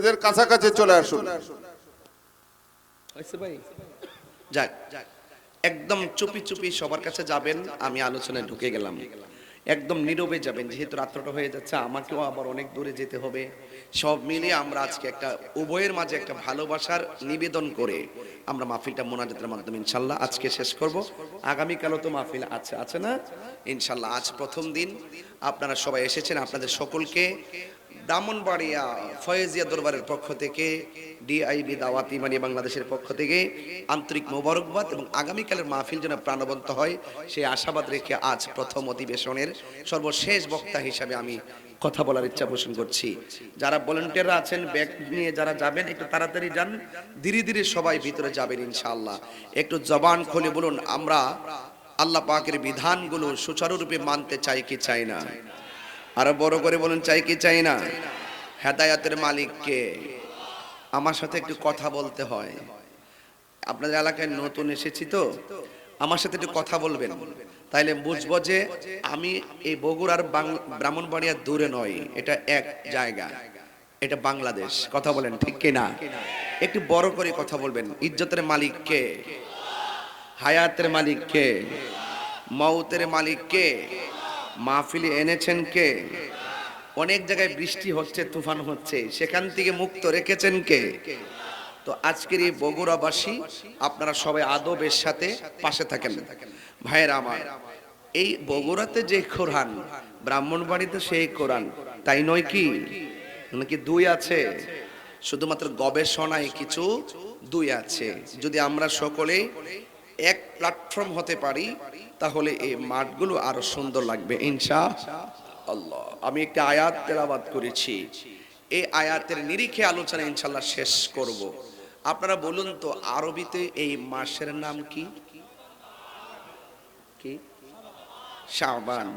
এদের কাছাকাছি চলে আসুন। যাক। একদম চুপি চুপি সবার কাছে যাবেন আমি আলোচনায় ঢুকে গেলাম। একদম নীরবে যাবেন যেহেতু রাত্রটা হয়ে যাচ্ছে আমাকেও আবার অনেক দূরে যেতে হবে। সব মিলিয়ে আমরা আজকে একটা উভয়ের মাঝে একটা ভালোবাসার নিবেদন করে আমরা মাহফিলটা মোনাজাতের মাধ্যমে ইনশাল্লাহ আজকে শেষ করব। আগামীকালও তো মাহফিল আছে আছে না? ইনশাল্লাহ আজ প্রথম দিন। আপনারা সবাই এসেছেন আপনাদের সকলকে। ব্রাহ্মণবাড়িয়া, ফয়েজিয়া দরবারের পক্ষ থেকে ডিআইবি দাওয়াত ইমানি বাংলাদেশের পক্ষ থেকে আন্তরিক মোবারকবাদ এবং আগামীকালের মাহফিল যেন প্রাণবন্ত হয়, সেই আশাবাদ রেখে আজ প্রথম অধিবেশনের সর্বশেষ বক্তা হিসাবে আমি কথা বলার ইচ্ছা পোষণ করছি। যারা ভলেন্টিয়াররা আছেন, ব্যাগ নিয়ে যারা যাবেন, একটু তাড়াতাড়ি যান। ধীরে ধীরে সবাই ভিতরে যাবেন ইনশাআল্লাহ। একটু জবান খুলে বলুন, আমরা আল্লাহ পাকের বিধানগুলো সুচারুরূপে মানতে চাই কি চাই না? আরও বড় করে বলুন, চাই কি চাই না? হেদায়াতের মালিককে আমার সাথে একটু কথা বলতে হয়। আপনাদের এলাকায় নতুন এসেছি তো? আমার সাথে একটু কথা বলবেন। তাইলে বুঝব যে আমি এই বগুড়ার ব্রাহ্মণবাড়িয়া দূরে নয়, এটা এক জায়গা। এটা বাংলাদেশ। কথা বলেন ঠিক কিনা? একটু বড় করে কথা বলবেন। ইজ্জতের মালিক কে? হায়াতের মালিককে মৌতের মালিক কে? মাহফিলে এনেছেন কে? অনেক জায়গায় বৃষ্টি হচ্ছে, তুফান হচ্ছে। সেখান থেকে মুক্ত রেখেছেন কে? তো আজকের এই বগুড়াবাসী, আপনারা সবাই আদবের সাথে পাশে থাকেন। ভাইয়েরা আমার, এই বগুড়াতে যে কোরআন ব্রাহ্মণবাড়িতে সেই কোরআন, তাই নয় কি? নাকি দুই আছে? শুধুমাত্র গবেষণায় কিছু দুই আছে। যদি আমরা সকলে এক প্ল্যাটফর্ম হতে পারি, তাহলে এই মাঠগুলো আরও সুন্দর লাগবে, ইনশা আল্লাহ। আমি একটা আয়াত তেলাবাদ করেছি। এই আয়াতের নিরিখে আলোচনা ইনশাল্লাহ শেষ করব। আপনারা বলুন তো, আরবিতে এই মাসের নাম কি? কি? শাবান।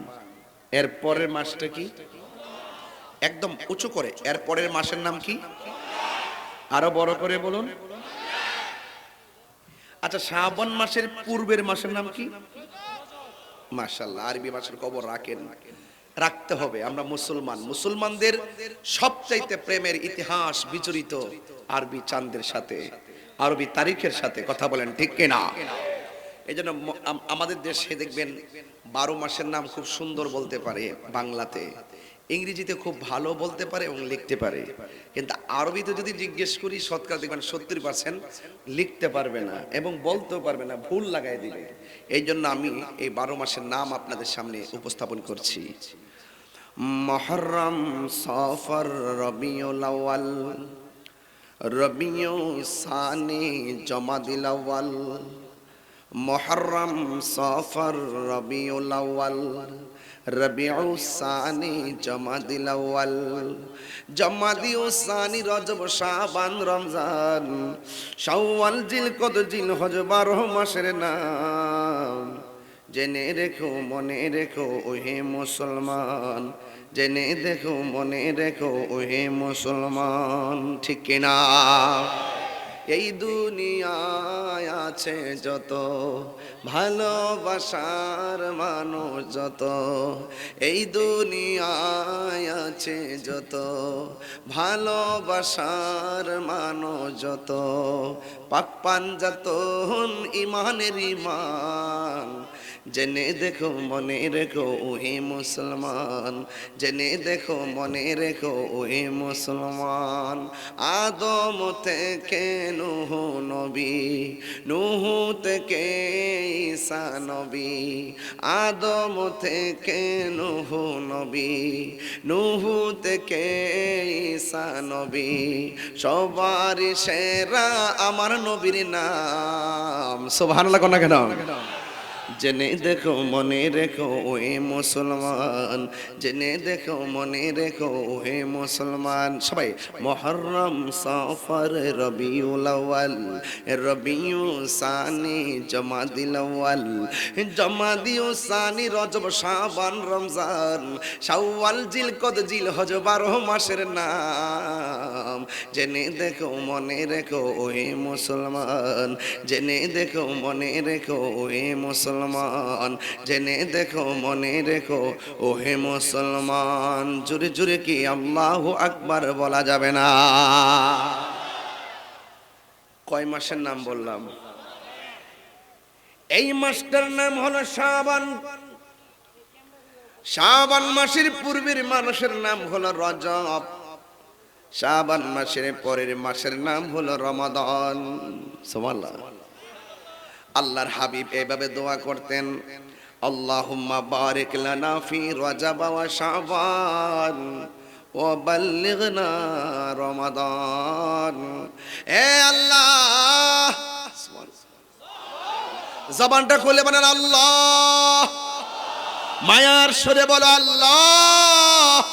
এর পরের মাসটা কি? একদম উঁচু করে। এর পরের মাসের নাম কি? আরও বড় করে বলুন। আচ্ছা শ্রাবণ মাসের পূর্বের মাসের নাম কি? মাশাল্লাহ আরবি মাসের খবর রাখেন। রাখতে হবে, আমরা মুসলমান। মুসলমানদের সবচাইতে প্রেমের ইতিহাস বিচরিত আরবি চাঁদের সাথে, আরবি তারিখের সাথে, কথা বলেন ঠিক কিনা? এই জন্য আমাদের দেশে দেখবেন বারো মাসের নাম খুব সুন্দর বলতে পারে বাংলাতে। ইংরেজিতে খুব ভালো বলতে পারে এবং লিখতে পারে। কিন্তু আরবিতে যদি জিজ্ঞেস করি, শতকরা দেখবেন সত্তর পার্সেন্ট লিখতে পারবে না এবং বলতেও পারবে না, ভুল লাগাই দিবে। এই জন্য আমি এই বারো মাসের নাম আপনাদের সামনে উপস্থাপন করছি। মহরম সফর রবিউল আউয়াল রবিউ সানি জমাদিল আউয়াল। মহরম সফর রবিউল আউয়াল, রবিউ সানি জমাদিল আউয়াল, জমাদিউ সানি রজব শাবান রমজান, শাওয়াল জিল কদ জিল হজ বারো মাসের নাম। জেনে রেখো, মনে রেখো, ওহে মুসলমান। জেনে দেখো, মনে রেখো, ওহে মুসলমান। ঠিক কিনা? এই দুনিয়ায় আছে যত ভালোবাসার মানুষ যত। এই দুনিয়ায় আছে যত ভালোবাসার মানুষ যত। পাক যত ইমানের ইমান জেনে দেখো, মনে রেখো, ওহে মুসলমান। জেনে দেখো, মনে রেখো, ওহে মুসলমান। আদম থেকে নুহ নবী, নুহ থেকে ঈসা নবী। আদম থেকে নুহ নবী, নুহ থেকে ঈসা নবী। সবার সেরা আমার নবীর নাম। সুবহানাল্লাহ কোন না কেন? জেনে দেখো, মনে রেখো, ওহে মুসলমান। জেনে দেখো, মনে রেখো, ওহে মুসলমান। সবাই, মহরম সফর রবিউল আউয়াল, রবিউ সানি জমাদিল আউয়াল। জমাদিউ সানি রজব শাবান রমজান, শাওয়াল জিল কদ জিল হজ বারো মাসের নাম। জেনে দেখো, মনে রেখো, ওহে মুসলমান। জেনে দেখো, মনে রেখো, ওহে মুসলমান। মুসলমান। জেনে দেখো, মনে রেখো ও হে মুসলমান, জুরে জুরে কি আল্লাহ আকবার বলা যাবে না? কয় মাসের নাম বললাম? এই মাসটার নাম হলো শাবান। শাবান মাসের পূর্বের মানুষের নাম হলো রজব। শাবান মাসের পরের মাসের নাম হলো রমাদান। সুবহানাল্লাহ। আল্লাহর হাবিব এভাবে দোয়া করতেন এ আল্লাহ! জবানটা খুলে বলেন, আল্লাহ! মায়ার সরে বলো, আল্লাহ!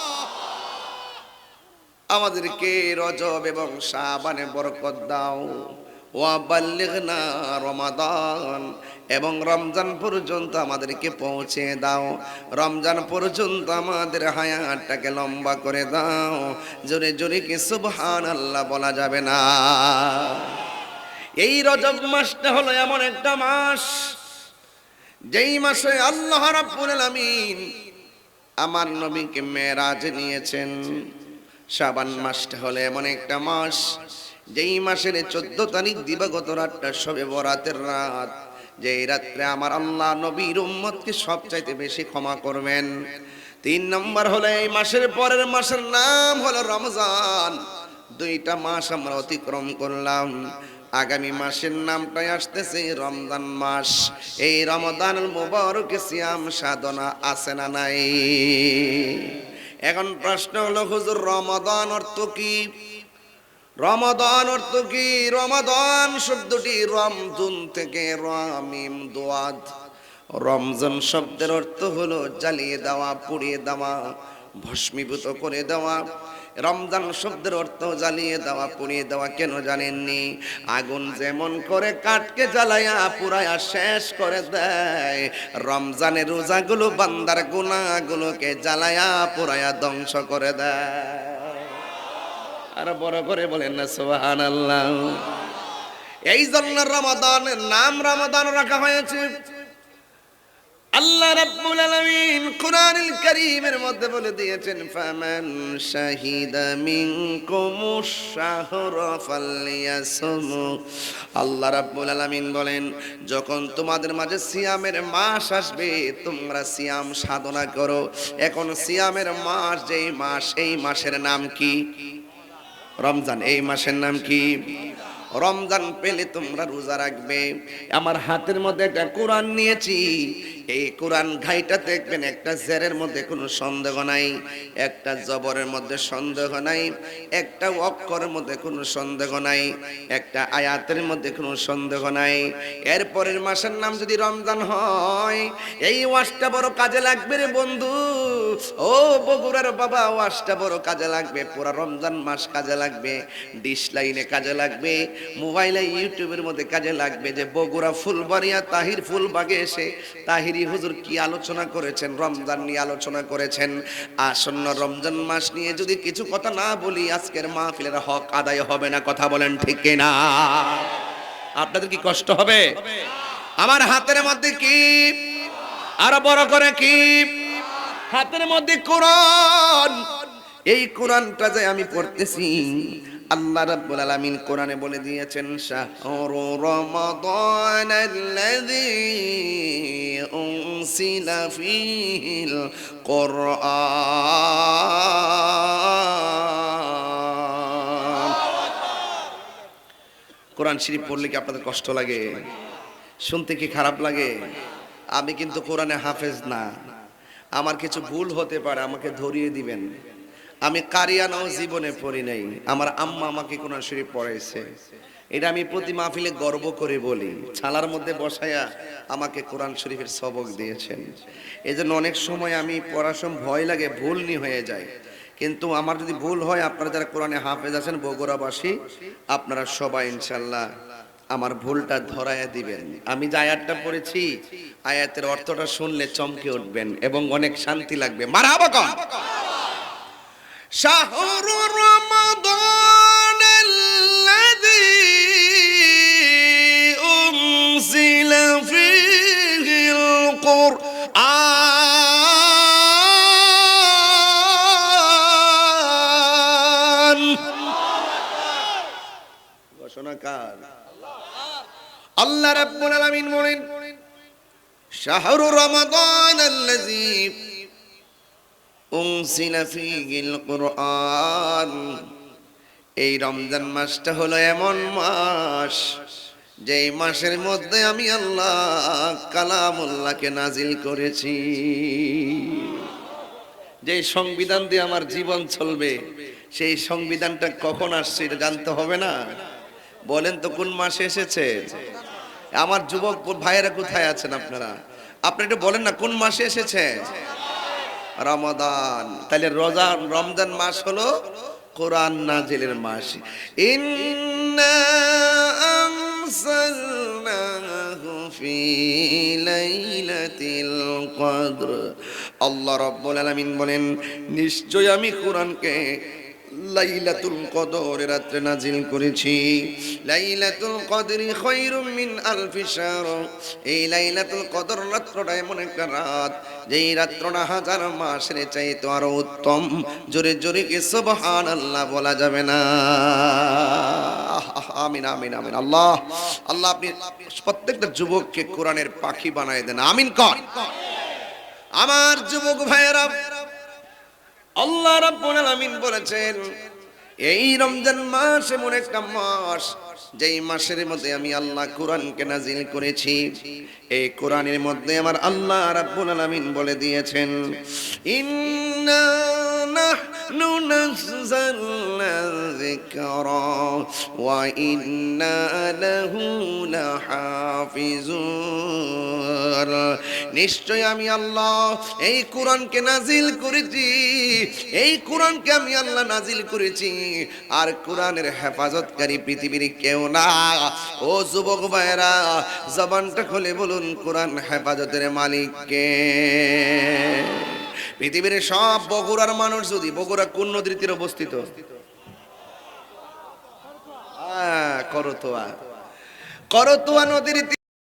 আমাদেরকে রজব এবং শাবানে বরকত দাও। ওয়া বাল্লিগনা রমাদান। এবং রমজান পর্যন্ত আমাদেরকে পৌঁছে দাও। রমজান পর্যন্ত আমাদের হায়াতটাকে লম্বা করে দাও। জোরে জোরে কি সুবহান আল্লাহ বলা যাবে না? এই রজব মাসটা হলো এমন একটা মাস, যেই মাসে আল্লাহ রাব্বুল আলামিন আমার নবীকে মেরাজ নিয়েছেন। শাবান মাসটা হলো এমন একটা মাস যেই মাসের চোদ্দ তারিখ দিবাগত রাতটা সবে বরাতের রাত, যেই রাত্রে আমার আল্লাহ নবীর উম্মতকে সবচাইতে বেশি ক্ষমা করবেন। তিন নম্বর হলো এই মাসের পরের মাসের নাম হলো রমজান। দুইটা মাস আমরা অতিক্রম করলাম। আগামী মাসের নামটাই আসতেছে রমজান মাস। এই রমদান মুবারক সিয়াম সাধনা আছে না নাই? এখন প্রশ্ন হলো, হুজুর রমাদান অর্থ কি? রমাদান অর্থ কি? রমাদান শব্দটি রমজুন থেকে রামিম দোয়াদ। রমজান শব্দের অর্থ হলো জ্বালিয়ে দেওয়া, পুড়িয়ে দেওয়া, ভস্মীভূত করে দেওয়া। রমজান শব্দের অর্থ জ্বালিয়ে দেওয়া, পুড়িয়ে দেওয়া কেন জানেননি? আগুন যেমন করে কাঠকে জ্বালায়া পুরায়া শেষ করে দেয়। রমজানের রোজাগুলো বান্দার গুণাগুলোকে জ্বালায়া পুরায়া ধ্বংস করে দেয়। আর বড় করে বলেন না সোহান আল্লাহ এই জন্য রমাদান নাম রমাদান রাখা হয়েছে। আল্লাহ রাব্বুল আলামিন কোরআনুল কারীমের মধ্যে বলে দিয়েছেন, ফামান শাহিদা মিনকুমুশ শাহরা ফালইয়াসুমু। আল্লাহ রাব্বুল আলামিন বলেন, যখন তোমাদের মাঝে সিয়ামের মাস আসবে, তোমরা সিয়াম সাধনা করো। এখন সিয়ামের মাস, যেই মাস এই মাসের নাম কি? রমজান, এই মাসের নাম কি? রমজান পেলে তোমরা রোজা রাখবে। আমার হাতের মধ্যে একটা কোরআন নিয়েছি। এই কোরআন ঘাইটা দেখবেন, একটা জেরের মধ্যে কোনো সন্দেহ নাই, একটা জবরের মধ্যে সন্দেহ নাই, একটা অক্ষরের মধ্যে কোনো সন্দেহ নাই, একটা আয়াতের মধ্যে কোনো সন্দেহ নাই। এরপরের মাসের নাম যদি রমজান হয়, এই ওয়াশটা বড় কাজে লাগবে রে বন্ধু। ও বগুড়ার বাবা ওয়াশটা বড় কাজে লাগবে, পুরা রমজান মাস কাজে লাগবে, ডিশ লাইনে কাজে লাগবে, মোবাইলে ইউটিউবের মধ্যে কাজে লাগবে যে বগুড়া ফুলবাড়িয়া, তাহির ফুলবাগে এসে তাহিরি হুজুর কি আলোচনা করেছেন? রমজান নিয়ে আলোচনা করেছেন। আসন্ন রমজান মাস নিয়ে যদি কিছু কথা না বলি, আজকের মাহফিলের হক আদায় হবে না, কথা বলেন ঠিক না আপনাদের কি কষ্ট হবে? আমার হাতের মধ্যে কি? আরও বড় করে কি? হাতের মধ্যে কোরআন। এই কোরআনটা যে আমি পড়তেছি, আল্লাহ রাব্বুল আলামিন কোরআনে বলে দিয়েছেন, শাহরু রমাদানাল্লাযী উনসিলা ফীহিল কোরআন কোরআন শরীফ পড়লে কি আপনাদের কষ্ট লাগে? শুনতে কি খারাপ লাগে? আমি কিন্তু কোরআনে হাফেজ না। আমার কিছু ভুল হতে পারে, আমাকে ধরিয়ে দিবেন। আমি কারিয়ানাও জীবনে পড়ি নাই। আমার আম্মা আমাকে কোরআন শরীফ পড়াইছে। এটা আমি প্রতি মাহফিলে গর্ব করে বলি। ছালার মধ্যে বসায়া আমাকে কোরআন শরীফের সবক দিয়েছেন। এই জন্য অনেক সময় আমি পড়াশোনা ভয় লাগে ভুল নি হয়ে যায়। কিন্তু আমার যদি ভুল হয়, আপনারা যারা কোরআনে হাফেজ আছেন, বগুড়াবাসী, আপনারা সবাই ইনশাল্লাহ আমার ভুলটা ধরাইয়া দিবেন। আমি যে আয়াতটা পড়েছি, আয়াতের অর্থটা শুনলে চমকে উঠবেন এবং অনেক শান্তি লাগবে। মারা শাহরুর ঘোষণা কার? আল্লাহ রাব্বুল আলামিন বলেন, শাহরু রমাদান আল্লাযী উনসিলা ফীহিল কুরআন। এই রমজান মাসটা হলো এমন মাস যে মাসের মধ্যে আমি আল্লাহ কালামুল্লাহকে নাজিল করেছি। যে সংবিধান দিয়ে আমার জীবন চলবে, সেই সংবিধানটা কখন আসছে এটা জানতে হবে না? বলেন তো, কোন মাসে এসেছে? আমার যুবক ভাইয়েরা কোথায় আছেন আপনারা? আপনি একটু বলেন না, কোন মাসে এসেছে? রমাদান। তাহলে রোজা, রমজান মাস হলো কোরআন নাজিলের মাস ইন্না আল্লাহ রাব্বুল আলামিন বলেন নিশ্চয় আমি কোরআনকে লাইলাতুল কদর রাত্রে নাজিল করেছি। লাইলাতুল কদরি খায়রুম মিন আলফি শাহর। এই লাইলাতুল কদর রাত্রটা এমন একটা রাত, যেই রাত্রটা হাজার মাসের চাইতে আরও উত্তম। জোরে জোরে কি সুবহানাল্লাহ বলা যাবে না। আমিন আমিন আমিন। আল্লাহ আল্লাহ আপনি প্রত্যেকটা যুবককে কোরআনের পাখি বানায় দেন। আমিন কর। আমার যুবক ভাইয়েরা আল্লাহ রাব্বুল আলামিন বলেছেন, এই রমজান মাস এমন একটা মাস, যেই মাসের মধ্যে আমি আল্লাহ কোরআনকে নাজিল করেছি। এই কোরআনের মধ্যে আমার আল্লাহ রাব্বুল আলামিন বলে দিয়েছেন, ইন্না নাযালনা যিকরা ওয়া ইন্না লাহু লাহাফিজুন নিশ্চয় আমি আল্লাহ এই কোরআনকে নাজিল করেছি, এই কোরআনকে আমি আল্লাহ নাজিল করেছি। আর কোরআনের হেফাজতকারী পৃথিবীর কেউ না। ও যুবক ভাইরা জবানটা খুলে বলুন কোরআন হেফাজতের মালিককে। পৃথিবীর সব বগুড়ার মানুষ যদি বগুড়া কোন নদীর তীরে অবস্থিত করতোয়া। করতোয়া নদীর